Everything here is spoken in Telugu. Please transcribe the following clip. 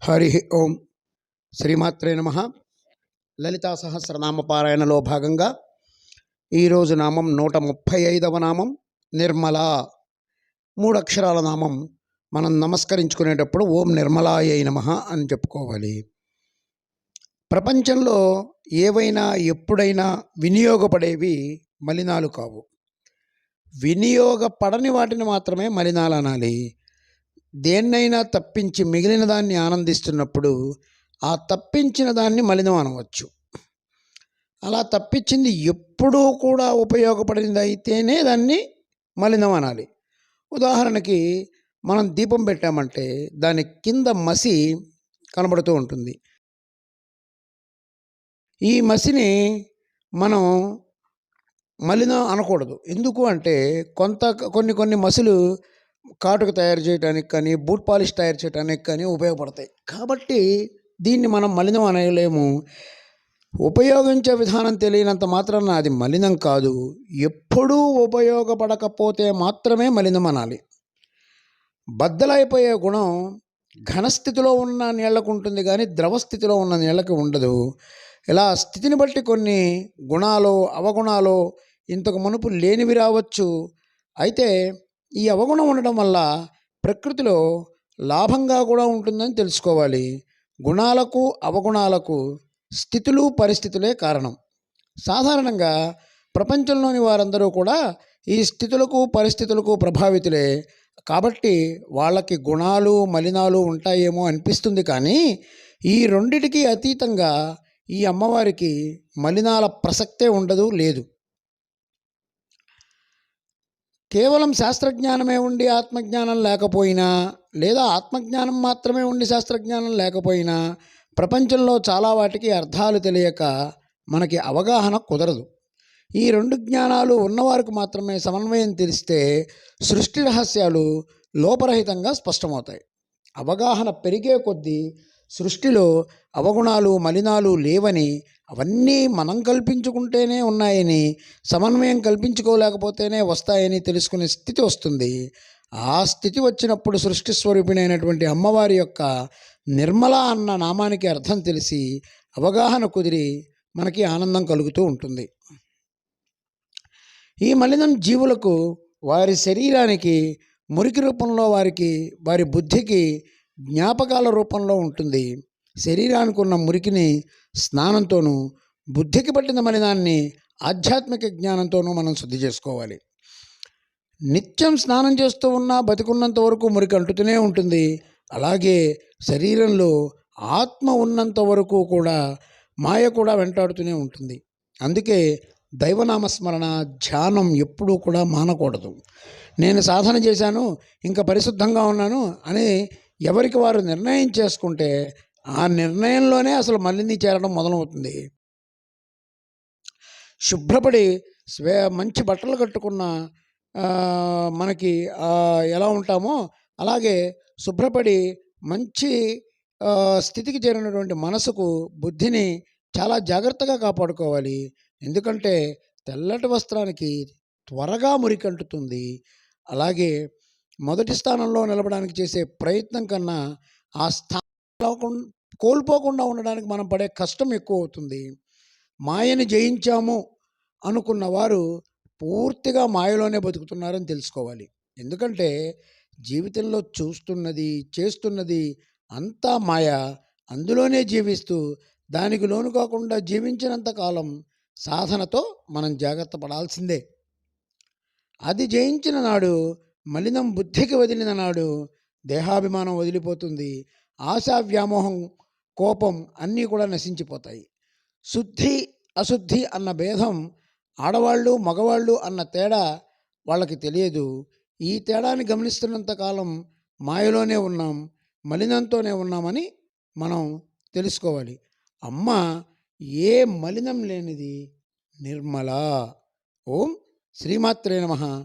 హరి ఓం శ్రీమాత్రే నమ. లలితా సహస్రనామ పారాయణలో భాగంగా ఈరోజు నామం నూట ముప్పై ఐదవ నామం నిర్మల. మూడు అక్షరాల నామం మనం నమస్కరించుకునేటప్పుడు ఓం నిర్మలాయ నమ అని చెప్పుకోవాలి. ప్రపంచంలో ఏవైనా ఎప్పుడైనా వినియోగపడేవి మలినాలు కావు. వినియోగపడని వాటిని మాత్రమే మలినాలు అనాలి. దేన్నైనా తప్పించి మిగిలిన దాన్ని ఆనందిస్తున్నప్పుడు ఆ తప్పించిన దాన్ని మలినం అనవచ్చు. అలా తప్పించింది ఎప్పుడూ కూడా ఉపయోగపడింది అయితేనే దాన్ని మలినం అనాలి. ఉదాహరణకి మనం దీపం పెట్టామంటే దాని కింద మసి కనబడుతూ ఉంటుంది. ఈ మసిని మనం మలినం అనకూడదు. ఎందుకు అంటే కొంత కొన్ని కొన్ని మసులు కాటుకు తయారు చేయడానికి కానీ బూట్ పాలిష్ తయారు చేయడానికి కానీ ఉపయోగపడతాయి. కాబట్టి దీన్ని మనం మలినం అనలేము ఉపయోగించే విధానం తెలియనంత మాత్రాన అది మలినం కాదు. ఎప్పుడూ ఉపయోగపడకపోతే మాత్రమే మలినం అనాలి. బద్దలైపోయే గుణం ఘనస్థితిలో ఉన్న నీళ్ళకు ఉంటుంది కానీ ద్రవస్థితిలో ఉన్న నీళ్ళకి ఉండదు. ఇలా స్థితిని బట్టి కొన్ని గుణాలు అవగుణాలు ఇంతకు మునుపు లేనివి రావచ్చు. అయితే ఈ అవగుణం ఉండడం వల్ల ప్రకృతిలో లాభంగా కూడా ఉంటుందని తెలుసుకోవాలి. గుణాలకు అవగుణాలకు స్థితులు పరిస్థితులే కారణం. సాధారణంగా ప్రపంచంలోని వారందరూ కూడా ఈ స్థితులకు పరిస్థితులకు ప్రభావితులే. కాబట్టి వాళ్ళకి గుణాలు మలినాలు ఉంటాయేమో అనిపిస్తుంది కానీ ఈ రెండిటికి అతీతంగా ఈ అమ్మవారికి మలినాల ప్రసక్తే ఉండదు లేదు. కేవలం శాస్త్రజ్ఞానమే ఉండి ఆత్మజ్ఞానం లేకపోయినా లేదా ఆత్మజ్ఞానం మాత్రమే ఉండి శాస్త్రజ్ఞానం లేకపోయినా ప్రపంచంలో చాలా వాటికి అర్థాలు తెలియక మనకి అవగాహన కుదరదు. ఈ రెండు జ్ఞానాలు ఉన్నవారికి మాత్రమే సమన్వయం తెలిస్తే సృష్టి రహస్యాలు లోపరహితంగా స్పష్టమవుతాయి. అవగాహన పెరిగే కొద్దీ సృష్టిలో అవగుణాలు మలినాలు లేవని అవన్నీ మనం కల్పించుకుంటేనే ఉన్నాయని సమన్వయం కల్పించుకోలేకపోతేనే వస్తాయని తెలుసుకునే స్థితి వస్తుంది. ఆ స్థితి వచ్చినప్పుడు సృష్టి స్వరూపిణైనటువంటి అమ్మవారి యొక్క నిర్మల అన్న నామానికి అర్థం తెలిసి అవగాహన కుదిరి మనకి ఆనందం కలుగుతూ ఉంటుంది. ఈ మలినం జీవులకు వారి శరీరానికి మురికి రూపంలో వారికి వారి బుద్ధికి జ్ఞాపకాల రూపంలో ఉంటుంది. శరీరానికి ఉన్న మురికిని స్నానంతోనూ బుద్ధికి పట్టిన మలినాన్ని ఆధ్యాత్మిక జ్ఞానంతోనూ మనం శుద్ధి చేసుకోవాలి. నిత్యం స్నానం చేస్తూ ఉన్నా బతికున్నంత వరకు మురికి అంటుతూనే ఉంటుంది. అలాగే శరీరంలో ఆత్మ ఉన్నంత వరకు కూడా మాయ కూడా వెంటాడుతూనే ఉంటుంది. అందుకే దైవనామస్మరణ ధ్యానం ఎప్పుడూ కూడా మానకూడదు. నేను సాధన చేశాను ఇంకా పరిశుద్ధంగా ఉన్నాను అని ఎవరికి వారు నిర్ణయం చేసుకుంటే ఆ నిర్ణయంలోనే అసలు మళ్ళీ చేరడం మొదలవుతుంది. శుభ్రపడి స్వే మంచి బట్టలు కట్టుకున్న మనకి ఎలా ఉంటామో అలాగే శుభ్రపడి మంచి స్థితికి చేరినటువంటి మనసుకు బుద్ధిని చాలా జాగ్రత్తగా కాపాడుకోవాలి. ఎందుకంటే తెల్లటి వస్త్రానికి త్వరగా మురికంటుతుంది. అలాగే మొదటి స్థానంలో నిలబడానికి చేసే ప్రయత్నం కన్నా ఆ స్థానంలో కోల్పోకుండా ఉండడానికి మనం పడే కష్టం ఎక్కువ అవుతుంది మాయని జయించాము అనుకున్న వారు పూర్తిగా మాయలోనే బతుకుతున్నారని తెలుసుకోవాలి. ఎందుకంటే జీవితంలో చూస్తున్నది చేస్తున్నది అంతా మాయ. అందులోనే జీవిస్తూ దానికి లోను కాకుండా జీవించినంత కాలం సాధనతో మనం జాగ్రత్త పడాల్సిందే. అది జయించిన నాడు మలినం బుద్ధికి వదిలిన నాడు దేహాభిమానం వదిలిపోతుంది. ఆశా వ్యామోహం కోపం అన్నీ కూడా నశించిపోతాయి. శుద్ధి అశుద్ధి అన్న భేదం ఆడవాళ్ళు మగవాళ్ళు అన్న తేడా వాళ్ళకి తెలియదు. ఈ తేడాని గమనిస్తున్నంతకాలం మాయలోనే ఉన్నాం మలినంతోనే ఉన్నామని మనం తెలుసుకోవాలి. అమ్మ ఏ మలినం లేనిది నిర్మల. ఓం శ్రీమాత్రే నమ.